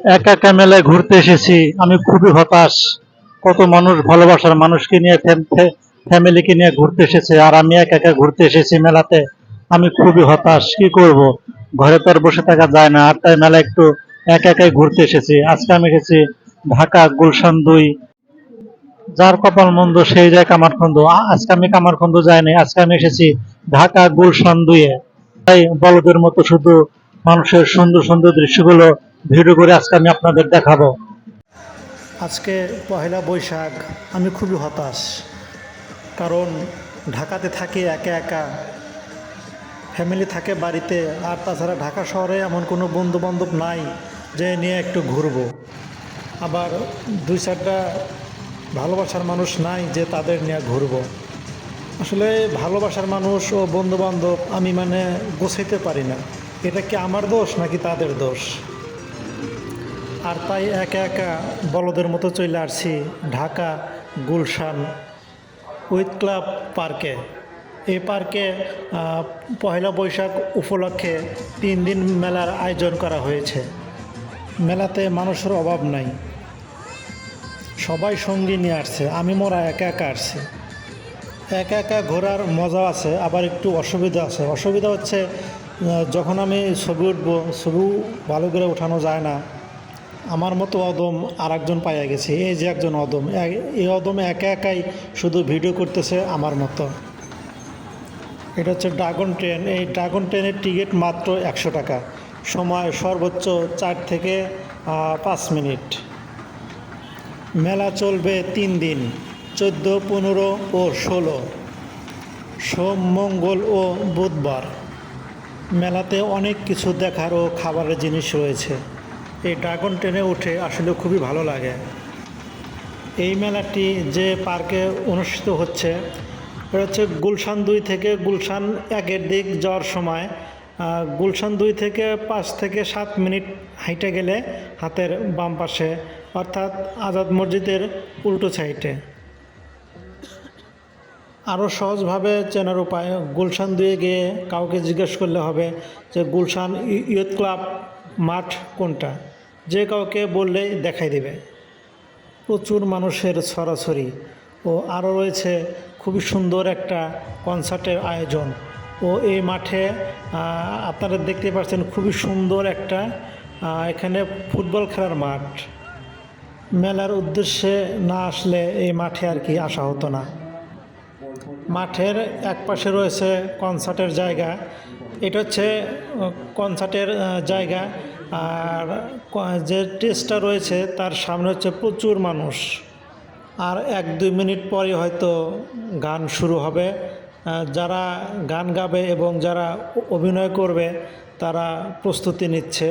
একা একা মেলায় ঘুরতে এসেছি। আমি খুবই হতাশ। কত মানুষ ভালোবাসার মানুষকে নিয়ে ফ্যামিলিকে নিয়ে ঘুরতে এসেছে, আর আমি একা একা ঘুরতে এসেছি মেলাতে। আমি খুবই হতাশ। কি করব? ঘরে তো আর বসে থাকা যায় না। আর তাই মেলা একটু একা একাই ঘুরতে এসেছি। আজকে আমি এসেছি ঢাকা গুলশান দুই। যার কপাল মন্দ, সেই যায় কামারখন্দ। আজকে আমি কামারখন্দ যাইনি। আজকে আমি এসেছি ঢাকা গুলশান দুইয়ে। তাই বলদের মতো শুধু মানুষের সুন্দর সুন্দর দৃশ্যগুলো ভিডিও করে আজকে আমি আপনাদের দেখাবো। আজকে পহেলা বৈশাখ, আমি খুবই হতাশ। কারণ ঢাকাতে থাকি একা একা, ফ্যামিলি থাকে বাড়িতে, আর তাছাড়া ঢাকা শহরে এমন কোনো বন্ধু বান্ধব নাই যে নিয়ে একটু ঘুরবো। আবার দুই চারটা ভালোবাসার মানুষ নাই যে তাদের নিয়ে ঘুরবো। আসলে ভালোবাসার মানুষ ও বন্ধু বান্ধব আমি মানে গোছাইতে পারি না। এটা কি আমার দোষ নাকি তাদের দোষ? আর তাই একা একা বলদের মতো চলে আসছি ঢাকা গুলশান উইথ ক্লাব পার্কে। এই পার্কে পয়লা বৈশাখ উপলক্ষে তিন দিন মেলার আয়োজন করা হয়েছে। মেলাতে মানুষের অভাব নাই। সবাই সঙ্গী নিয়ে আসছে। আমি মোরা একা একা আসছি। একা একা ঘোরার মজা আছে, আবার একটু অসুবিধা আছে। অসুবিধা হচ্ছে যখন আমি ছবি উঠবো, ছবি ভালো করে ওঠানো যায় না। আমার মতো অদম আর একজন পাইয়া গেছে। এই যে একজন অদম এই অদম একা একাই শুধু ভিডিও করতেছে আমার মতো। এটা হচ্ছে ড্রাগন ট্রেন এই ড্রাগন ট্রেনের টিকিট মাত্র একশো টাকা। সময় সর্বোচ্চ চার থেকে পাঁচ মিনিট। মেলা চলবে তিন দিন, চোদ্দ, পনেরো ও ষোলো। সোম, মঙ্গল ও বুধবার। মেলাতে অনেক কিছু দেখার ও খাবারের জিনিস রয়েছে। এই ড্রাগন ট্রেনে উঠে আসলে খুবই ভালো লাগে। এই মেলাটি যে পার্কে অনুষ্ঠিত হচ্ছে, এটা হচ্ছে গুলশান দুই থেকে গুলশান একের দিক যাওয়ার সময়। গুলশান দুই থেকে পাঁচ থেকে সাত মিনিট হাইটে গেলে হাতের বাম পাশে, অর্থাৎ আজাদ মসজিদের উল্টো সাইডে। আরও সহজভাবে চেনার উপায়, গুলশান দুয়ে গিয়ে কাউকে জিজ্ঞেস করলে হবে যে, গুলশান ইয়ুথ ক্লাব মাঠ কোনটা? যে কাউকে বললেই দেখাই দেবে। প্রচুর মানুষের সরাসরি ও আরও রয়েছে খুবই সুন্দর একটা কনসার্টের আয়োজন। ও এই মাঠে আপনারা দেখতে পাচ্ছেন খুবই সুন্দর একটা এখানে ফুটবল খেলার মাঠ। মেলার উদ্দেশ্যে না আসলে এই মাঠে আর কি আসা হতো না। মাঠের এক পাশে রয়েছে কনসার্টের জায়গা। এটা হচ্ছে কনসার্টের জায়গা। আর যে টেস্টটা রয়েছে, তার সামনে হচ্ছে প্রচুর মানুষ। আর এক দুই মিনিট পরে হয়তো গান শুরু হবে। যারা গান গাবে এবং যারা অভিনয় করবে, তারা প্রস্তুতি নিচ্ছে।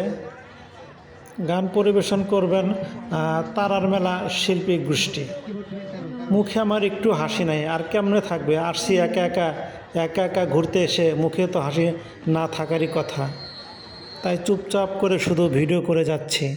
গান পরিবেশন করবেন তারার মেলা শিল্পী গোষ্ঠী। মুখে আমার একটু হাসি নাই, আর কেমনে থাকবে? আসছি একা একা একা একা ঘুরতে এসে মুখে তো হাসি না থাকারই কথা। তাই চুপচাপ করে শুধু ভিডিও করে যাচ্ছি।